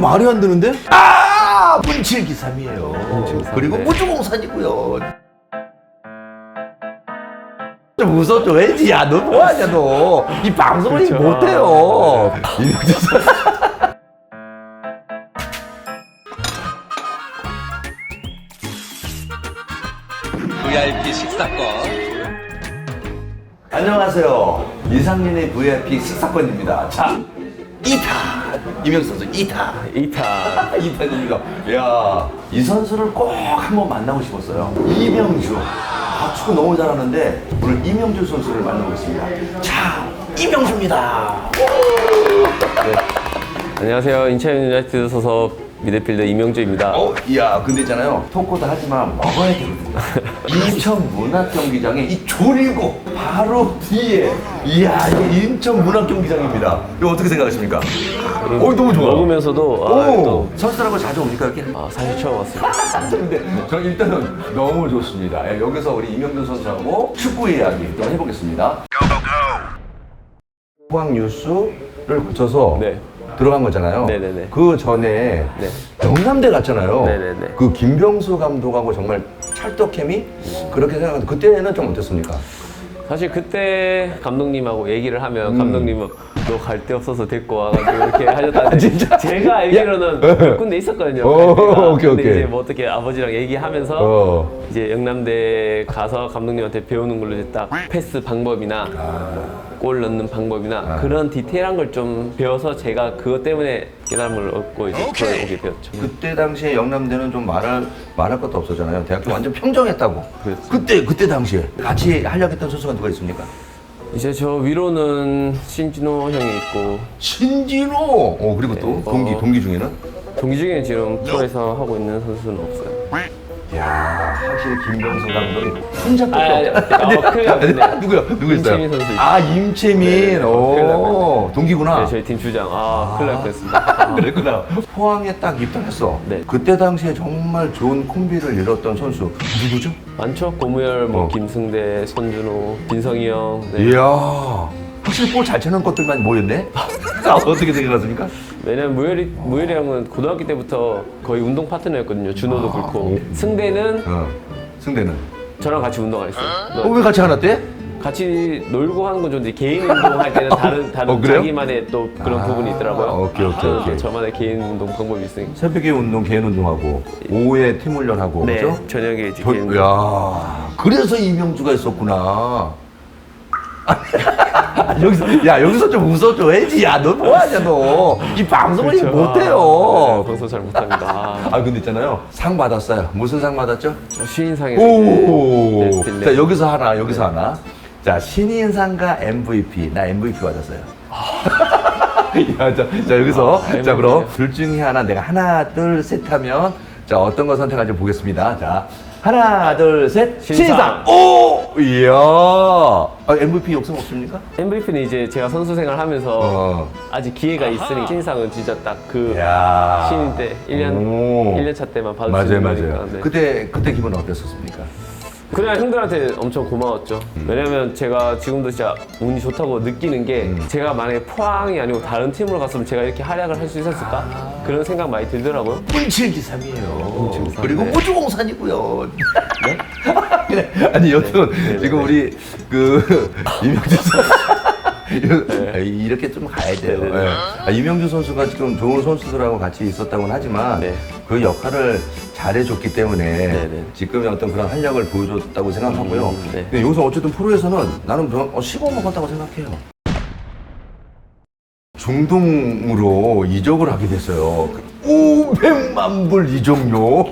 이건 말이 안 되는데? 아! 문칠기삼이에요. 그리고 네. 우주공산이고요. 좀 웃어줘, 해지. 야, 너 뭐하냐, 너. 이 방송을 그렇죠. 못해요. 이명재 선수. VIP 식사권 안녕하세요. 이상민의 VIP 식사권입니다. 자, 2타. 이명재 선수 2타. 2타. 이탄입니다. 야, 이 선수를 꼭 한번 만나고 싶었어요. 이명주. 아, 축구 너무 잘하는데 오늘 이명주 선수를 만나보겠습니다. 자, 이명주입니다. 안녕하세요. 인천 유나이티드 소속 미드필더 이명주입니다. 어, 야, 근데 있잖아요. 토크도 하지만 먹어야 되거든요. 인천 문학경기장에 이 조리고 바로 뒤에 이야, 이게 인천 문학경기장입니다. 이거 어떻게 생각하십니까? 어, 너무 좋아. 먹으면서도 아, 오, 또 선수들하고 자주 옵니까 이렇게? 아, 사실 처음 왔습니다. 근데 저 일단은 너무 좋습니다. 예, 여기서 우리 이명준 선수하고 축구 이야기 좀 해보겠습니다. 포항 뉴스를 거쳐서 네. 들어간 거잖아요. 네네네. 그 전에 네. 영남대 갔잖아요. 네네네. 그 김병수 감독하고 정말 찰떡 케미 그렇게 생각하는데 그때는 좀 어땠습니까? 사실 그때 감독님하고 얘기를 음. 하면 감독님은 너 갈 데 없어서 데리고 와가지고 이렇게 하셨다는데 진짜? 제가 알기로는 몇 군데 있었거든요. 어, 갈 데가. 오케이, 근데 오케이. 이제 뭐 어떻게 아버지랑 얘기하면서 어. 이제 영남대 가서 감독님한테 배우는 걸로 딱 패스 방법이나 골 넣는 방법이나 아. 그런 디테일한 걸 좀 배워서 제가 그것 때문에 깨달음을 얻고 이제 프로에 오게 되었죠. 그때 당시에 영남대는 좀 말할 말할 것도 없었잖아요. 대학교 완전 평정했다고. 그렇죠. 그때 그때 당시에 같이 하려고 했던 선수가 누가 있습니까? 이제 저 위로는 신진호 형이 있고 신진호. 어 그리고 또 네, 동기 어. 동기 중에는 동기 중에 지금 프로에서 하고 있는 선수는 없어요. 야 확실히 김병수 감독이 혼자밖에 아, 없다. 어, 큰일 났네. 누구야? 누구 있어요? 임채민 선수 있어요. 아 임채민. 네, 큰일 오 동기구나. 네, 저희 팀 주장. 아, 큰일 날 뻔했습니다. 그랬구나. 포항에 딱 입단했어. 네. 그때 당시에 정말 좋은 콤비를 이뤘던 선수 누구죠? 많죠? 고무열, 뭐 어. 김승대, 손준호, 진성이 형. 네. 이야. 확실히 볼잘 치는 것들만 모였네. 아, 어떻게 생각하십니까? 왜냐면 무열이, 무열이 형은 고등학교 때부터 거의 운동 파트너였거든요. 준호도 그렇고. 승대는 어. 승대는. 저랑 같이 운동 안 했어요. 어, 왜 같이 안 왔대? 같이 놀고 하는 건 좋은데 개인 운동할 때는 다른 다른 어, 그래요? 자기만의 또 그런 아, 부분이 있더라고요. 오케이, 오케이, 저는 오케이. 또 저만의 개인 운동 방법이 있으니까. 새벽에 운동, 개인 운동하고 오후에 팀 훈련하고 네, 그죠? 저녁에 이제 저, 개인 야, 그래서 이명주가 있었구나. 아, 여기서 야 여기서 좀 웃어줘 해지 야너 뭐하냐 너 이 방송을 그렇죠. 못해요 아, 네, 방송 잘 못합니다. 아 근데 있잖아요 상 받았어요 무슨 상 받았죠? 저 신인상에 오. 네. 자 여기서 하나 여기서 하나 자 신인상과 MVP 나 MVP 받았어요 야, 자, 자 여기서 아, 자 그럼. 둘 중에 하나 내가 하나 둘 셋 하면 자 어떤 거 선택할지 보겠습니다 자 하나 둘 셋 신상. 신상 오 이야 아, MVP 욕심 없습니까? MVP는 이제 제가 선수 생활하면서 어. 아직 기회가 있으니 신상은 진짜 딱 그 야 신인 때 1년 오. 1년 차 때만 받을 수 맞아요 있는 맞아요 거니까. 네. 그때 그때 기분 어땠었습니까? 그냥 형들한테 엄청 고마웠죠. 음. 왜냐면 제가 지금도 진짜 운이 좋다고 느끼는 게 음. 제가 만약에 포항이 아니고 다른 팀으로 갔으면 제가 이렇게 활약을 할 수 있었을까? 그런 생각 많이 들더라고요. 문칠기삼이에요. 문칠기삼, 그리고 네. 우주공산이고요. 네? 아니 여튼 지금 우리 그 이명주 선수 이- 이렇게 좀 가야 돼요. 네, 네, 네. 예. 아, 이명주 선수가 지금 좋은 선수들하고 같이 있었다고는 하지만 네. 그 역할을 잘해줬기 때문에 네, 네. 지금의 어떤 그런 활력을 보여줬다고 생각하고요. 음, 네. 근데 여기서 어쨌든 프로에서는 나는 뭐, 어, 10억 먹었다고 생각해요. 중동으로 이적을 하게 됐어요. 500만 불 이적료.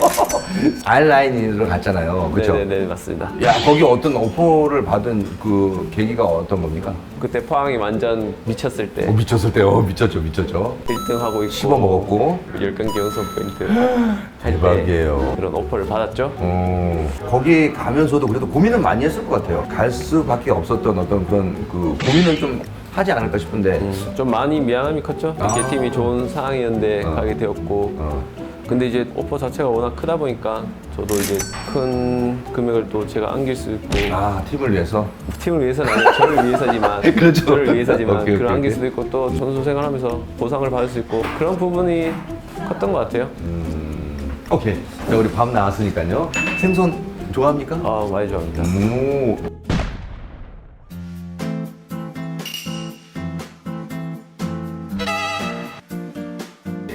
알라인으로 갔잖아요. 그렇죠? 네네네 맞습니다. 야, 거기 어떤 오퍼를 받은 그 계기가 어떤 겁니까? 그때 포항이 완전 미쳤을 때 어, 미쳤을 때, 어, 미쳤죠, 미쳤죠. 1등 하고 있고 씹어 먹었고. 10경기 연속 포인트 할때 대박이에요. 그런 오퍼를 받았죠. 어, 거기 가면서도 그래도 고민을 많이 했을 것 같아요. 갈 수밖에 없었던 어떤 그런 그 고민은 좀 하지 않을까 싶은데. 좀 많이 미안함이 컸죠. 이렇게 아. 팀이 좋은 상황이었는데 어. 가게 되었고 어. 근데 이제 오퍼 자체가 워낙 크다 보니까 저도 이제 큰 금액을 또 제가 안길 수 있고 아, 팀을 위해서? 팀을 위해서는 아니고 저를 위해서지만 그렇죠. 저를 위해서지만 오케이, 오케이, 그런 안길 오케이. 수도 있고 또 선수 생활하면서 보상을 받을 수 있고 그런 부분이 컸던 것 같아요. 오케이. 자, 우리 밥 나왔으니까요. 생선 좋아합니까? 아 많이 좋아합니다. 오.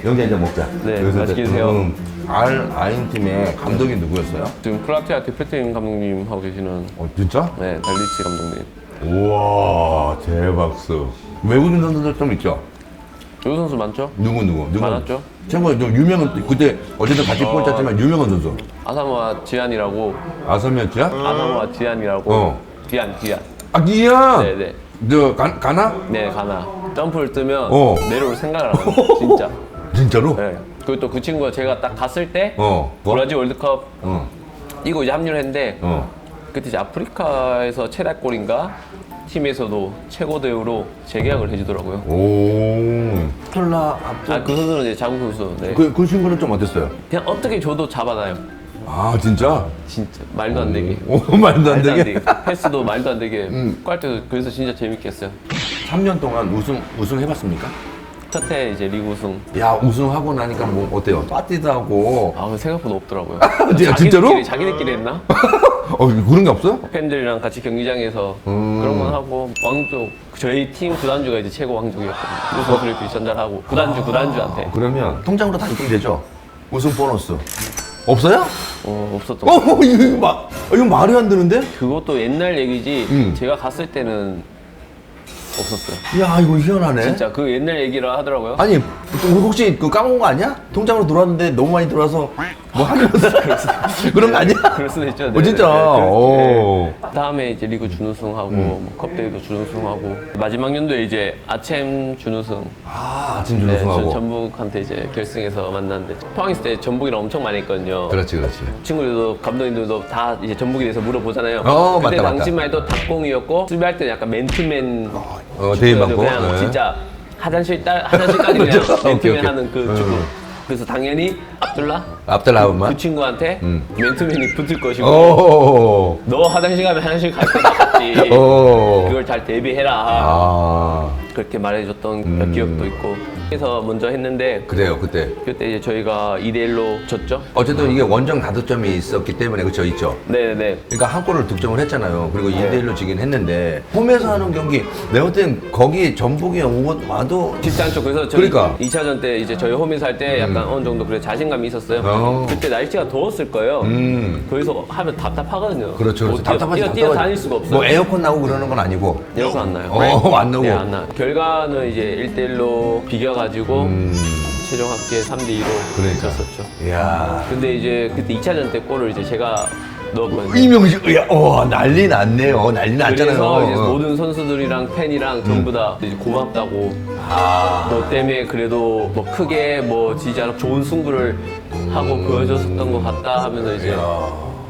여기 앉아 먹자. 네, 여기서 맛있게 이제, 드세요. 음, 알 아인 팀의 감독이 누구였어요? 지금 크로아티아 대표팀 감독님 하고 계시는 어 진짜? 네 달리치 감독님. 우와 대박수. 외국인 선수들 좀 있죠? 요 선수 많죠? 누구 누구 누구? 많았죠? 참고로 좀 유명한 그때 어쨌든 같이 골 짰지만 유명한 선수. 아사모아 지안이라고 아섬이었지야? 아사모아 지안이라고 어. 디안 디안. 아 기야. 네네. 너 가, 가나? 네 가나. 점프를 뜨면 어. 내려올 생각을 안 해요. 진짜. 진짜로? 네. 그리고 또 그 친구가 제가 딱 갔을 때 어. 뭐? 브라질 월드컵 어. 이거 이제 합류를 했는데 어. 그때 이제 아프리카에서 최다골인가 팀에서도 최고 대우로 재계약을 해주더라고요. 오. 앞쪽. 아그 선수는 이제 자국 선수. 네. 그, 그 친구는 좀 어땠어요? 그냥 어떻게 줘도 잡아놔요. 아 진짜? 진짜 말도 안 되게. 오 말도 안 말도 안 되게. 되게. 패스도 말도 안 되게. 음. 할 때도 그래서 진짜 재밌게 했어요. 3년 동안 우승 우승 해봤습니까? 첫 해 이제 리그 우승. 야 우승하고 나니까 뭐 어때요? 파티도 하고. 아, 근데 생각보다 없더라고요. 진짜- 진짜로? 자기들끼리, 자기들끼리 했나? 어 그런 게 없어요? 팬들이랑 같이 경기장에서 음. 그런 건 하고 왕족 저희 팀 구단주가 이제 최고 왕족이었거든요. 그 이렇게 전달하고 구단주 구단주한테 그러면 통장으로 다 입금되죠? 우승 보너스 없어요? 어, 없었던 어 거. 이거 막 이거 말이 안 되는데? 그것도 옛날 얘기지 음. 제가 갔을 때는 없었어요. 야 이거 희한하네. 진짜 그 옛날 얘기라 하더라고요. 아니 또 혹시 그 까먹은 거 아니야? 통장으로 들어왔는데 너무 많이 들어와서 뭐 하는 거 그런 거 아니야? 그럴 수도 있죠. 어, 진짜. 오. 네. 다음에 이제 리그 준우승하고 음. 뭐 컵대회도 준우승하고 마지막 연도에 이제 아챔 준우승. 아 아침 네, 전 준우승하고. 전북한테 이제 결승에서 만났는데 포항 있을 때 전북이랑 엄청 많이 했거든요. 그렇지 그렇지. 친구들도 감독님들도 다 이제 전북에 대해서 물어보잖아요. 어, 그때 맞다, 맞다. 당시만 해도 닭공이었고 수비할 때는 약간 맨투맨 어 대회 받고. 그냥 네. 진짜 화장실 딸 화장실까지 그냥 오케이, 맨투맨 오케이. 하는 그 음. 축구. 그래서 당연히 압둘라 앞달라우만. 그 친구한테 음. 맨투맨이 붙을 것이고 오. 너 화장실 가면 화장실 갈. 오. 그걸 잘 대비해라. 아 그렇게 말해줬던 음. 기억도 있고. 그래서 먼저 했는데 그래요 그때. 그때 이제 저희가 2대 1로 졌죠. 어쨌든 이게 원정 다득점이 있었기 때문에 그쵸 있죠. 네네. 그러니까 한 골을 득점을 했잖아요. 그리고 네. 2대 1로 지긴 했는데 홈에서 하는 경기 내가 볼 땐 거기 전북이 오- 와도 쉽지 않죠. 그래서 저희 그러니까. 2차전 때 이제 저희 홈에서 할 때 약간 어느 정도 그래 자신감이 있었어요. 어. 그때 날씨가 더웠을 거예요. 음 거기서 하면 답답하거든요. 그렇죠 뭐 그렇죠 뛰어, 답답하지 뛰어, 뛰어 다닐 수가 없어요. 뭐 에어컨 나오고 그러는 건 아니고 에어컨 안 나요. 어, 안 나오고. 네, 안 나요. 결과는 이제 1대1로 비겨 가지고 음 최종 합계 3대 2로 그러니까. 졌었죠. 이야 근데 이제 그때 2차전 때 골을 이제 제가 넣었거든요. 이명식 야, 와 난리 났네요 난리 그래서 났잖아요 이제 어. 모든 선수들이랑 팬이랑 전부 다 이제 고맙다고 아너 때문에 그래도 뭐 크게 뭐 지지 않고 좋은 승부를 하고 보여줬었던 것 같다 하면서 이제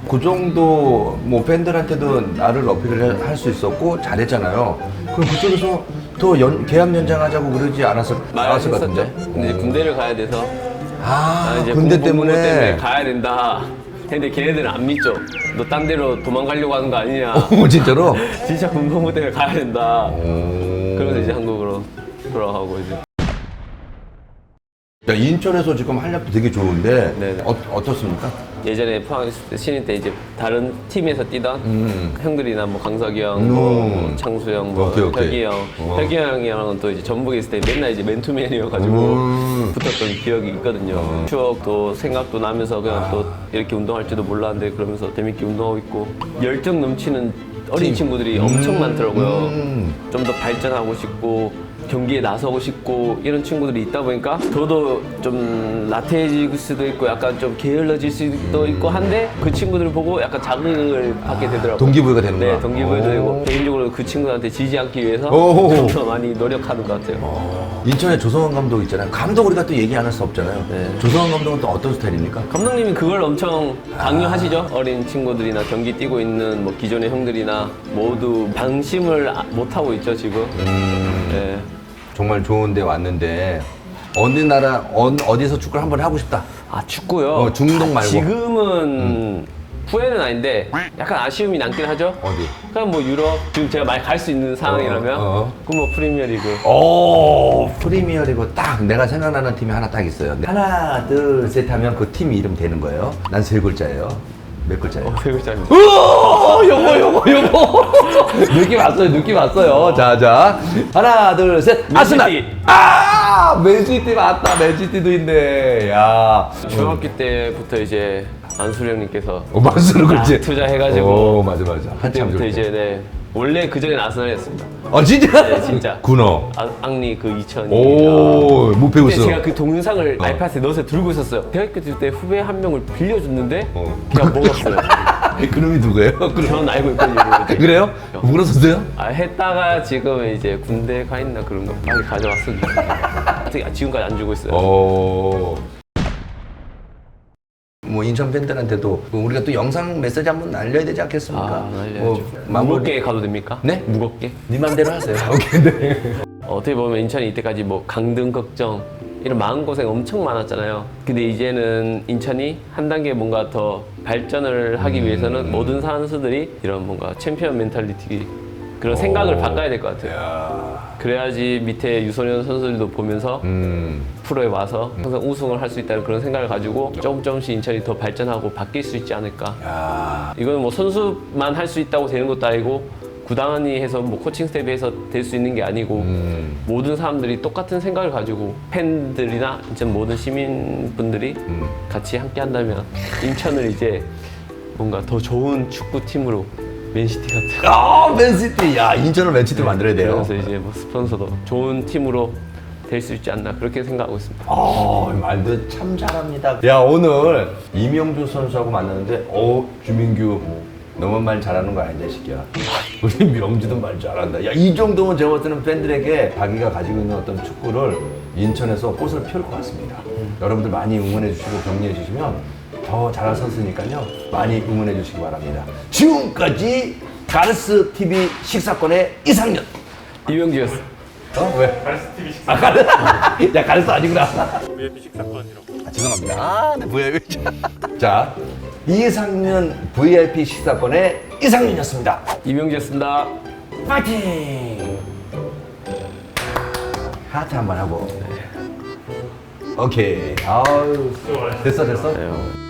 그 정도 뭐 팬들한테도 나를 어필을 할 수 있었고 잘했잖아요. 그럼 그쪽에서 더 연, 계약 연장하자고 그러지 않았을, 것 했었죠. 같은데. 근데 이제 군대를 가야 돼서 아, 아, 이제 군대 공- 공부 때문에. 가야 된다. 근데 걔네들은 안 믿죠. 너 딴 데로 도망가려고 하는 거 아니냐. 오, 진짜로? 진짜 군복무 때문에 가야 된다. 오. 그러면서 이제 한국으로 돌아가고 이제. 야, 인천에서 지금 활약도 되게 좋은데 네네. 어, 어떻습니까? 예전에 포항 신인 때 이제 다른 팀에서 뛰던 음. 형들이나 뭐 강석이 형, 음. 뭐 창수 형, 뭐 오케이, 오케이. 혁이 형, 어. 혁이 형이랑은 또 이제 전북에 있을 때 맨날 이제 맨투맨이어가지고 음. 붙었던 기억이 있거든요. 추억도 생각도 나면서 그냥 또 이렇게 운동할 줄도 몰랐는데 그러면서 재밌게 운동하고 있고 열정 넘치는 어린 팀. 친구들이 엄청 많더라고요. 음. 좀더 발전하고 싶고 경기에 나서고 싶고 이런 친구들이 있다 보니까 저도 좀 나태해질 수도 있고 약간 좀 게을러질 수도 있고 한데 그 친구들을 보고 약간 자극을 받게 되더라고요. 동기부여가 되는구나. 네, 동기부여도 오. 되고 개인적으로 그 친구들한테 지지 않기 위해서 오. 좀더 많이 노력하는 것 같아요. 인천에 조성원 감독 있잖아요. 감독 우리가 또 얘기 안 할 수 없잖아요. 네. 조성원 감독은 또 어떤 스타일입니까? 감독님이 그걸 엄청 강요하시죠. 어린 친구들이나 경기 뛰고 있는 뭐 기존의 형들이나 모두 방심을 아- 못 하고 있죠 지금. 음. 네. 정말 좋은데 왔는데 어느 나라 어, 어디서 축구를 한번 하고 싶다. 아 축구요? 어, 중동 말고. 지금은 후회는 아닌데 약간 아쉬움이 남긴 하죠. 어디? 그냥 뭐 유럽 지금 제가 많이 갈 수 있는 상황이라면 어, 어. 그럼 뭐 프리미어리그 오 프리미어리그 딱 내가 생각나는 팀이 하나 딱 있어요. 하나 둘 셋 하면 그 팀 이름 되는 거예요. 난 세 글자예요. 몇 글자예요? 세 글자입니다. 우와, 요거 요거 요거. 느낌 왔어요 느낌 왔어요. 자자. 하나 둘 셋. 아스날. 맨시티. 아 맨시티 맞다. 맨시티도 있네. 야. 중학교 때부터 이제 안수령님께서 어, 만수는 그렇지 아, 투자해가지고. 오 맞아 맞아 한참 그때부터 좋을 이제 때. 네 원래 그 전에 아스날이었습니다. 어 진짜 네, 진짜. 군어 아, 앙리 그 2000. 오 무페우스 그때 제가 그 동영상을 어. 아이팟에 넣어서 들고 있었어요. 대학교 때 후배 한 명을 빌려줬는데 어. 그냥 먹었어요. 그놈이 누구예요? 그럼- 저는 알고 있거든요. 그래요? 물었었어요? 아 했다가 지금 이제 군대 가 있나 그런 거 빨리 가져왔습니다. 어떻게 지금까지 안 주고 있어요. 오. 뭐 인천 팬들한테도 뭐 우리가 또 영상 메시지 한번 날려야 되지 않겠습니까? 아, 알려야죠. 뭐 무겁게 가도 됩니까? 네? 무겁게. 네 맘대로 하세요. 오케이, 네. 어떻게 보면 인천이 이때까지 뭐 강등 걱정 이런 마음고생 엄청 많았잖아요. 근데 이제는 인천이 한 단계 뭔가 더 발전을 하기 음. 위해서는 모든 선수들이 이런 뭔가 챔피언 멘탈리티 그런 생각을 바꿔야 될 것 같아요. 야. 그래야지 밑에 유소년 선수들도 보면서 음. 프로에 와서 항상 우승을 할 수 있다는 그런 생각을 가지고 조금 조금씩 인천이 더 발전하고 바뀔 수 있지 않을까. 야. 이거는 뭐 선수만 할 수 있다고 되는 것도 아니고 구단이 해서 뭐 코칭 스텝이 해서 될 수 있는 게 아니고 음. 모든 사람들이 똑같은 생각을 가지고 팬들이나 이제 모든 시민분들이 음. 같이 함께 한다면 인천을 이제 뭔가 더 좋은 축구팀으로 맨시티 같은 아, 맨시티. 야, 인천을 맨시티 로 만들어야 돼요. 그래서 이제 뭐 스폰서도 좋은 팀으로 될 수 있지 않나 그렇게 생각하고 있습니다. 아, 말도 참 잘합니다. 야, 오늘 이명주 선수하고 만났는데, 어, 주민규. 너만 말 잘하는 거 아니냐, 이 새끼야. 우리 명주도 말 잘한다. 야, 이 정도면 제가 볼 때는 팬들에게 자기가 가지고 있는 어떤 축구를 인천에서 꽃을 피울 것 같습니다. 여러분들 많이 응원해 주시고 격려해 주시면 더 잘할 선수니까요. 많이 응원해 주시기 바랍니다. 지금까지 가르스 TV 식사권의 이상년. 이명규였어. 어? 왜? 가르스 TV 식사. 아, 가르스. 야, 가르스 아니구나. VIP 식사권이라고. 아, 죄송합니다. 아, 네, VIP. 자, 이상년 VIP 식사권의 이상년이었습니다. 이명규였습니다. 파이팅! 하트 한 번 하고. 오케이. 아유, 됐어, 됐어? 네, 어.